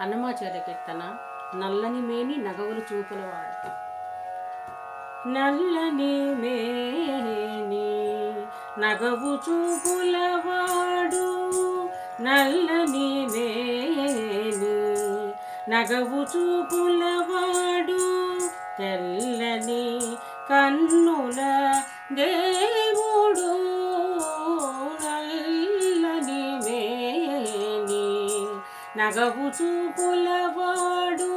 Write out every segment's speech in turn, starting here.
అన్నమాచార్య కీర్తన నల్లని మేని నగవులు చూపులవాడు నల్లని మేని నగవు చూపులవాడు నల్లని మేని నగవు చూపులవాడు తెల్లని కన్ను నగవు చూపులవాడు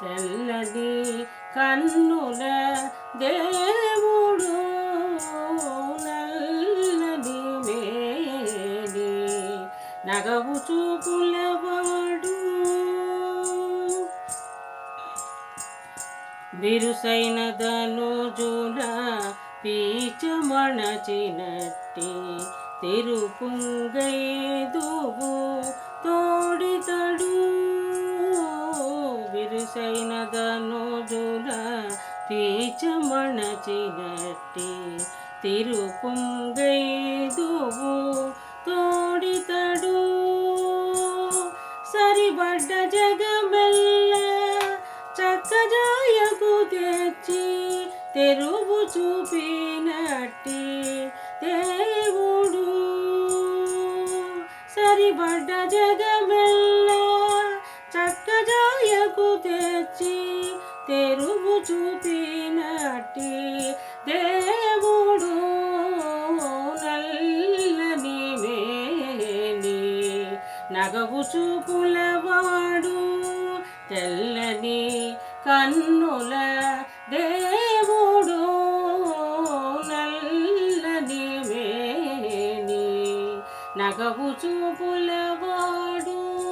తెల్లని కన్నుల దేవుడు నల్లని మేడి నగవు చూపులవాడు బిరుసైన ధనుజుల పీచమణచినట్టి తిరుపుంగైదువు తోడితడు బిరుసైన ధనుజుల పీచమణచినట్టి తిరుపుంగైదువు తోడితడు సరిబడ్డ జగమెల్ల చక్కజాయకు తెచ్చి తెరువు చూపినట్టి బడ్డ జగమెల్ల చక్కజాయకు తెచ్చి తెరువు చూపినట్టి దేవుడు నల్లని మేని నగవు చూపులవాడు తెల్లని కన్నుల దే నగవు చూపులవో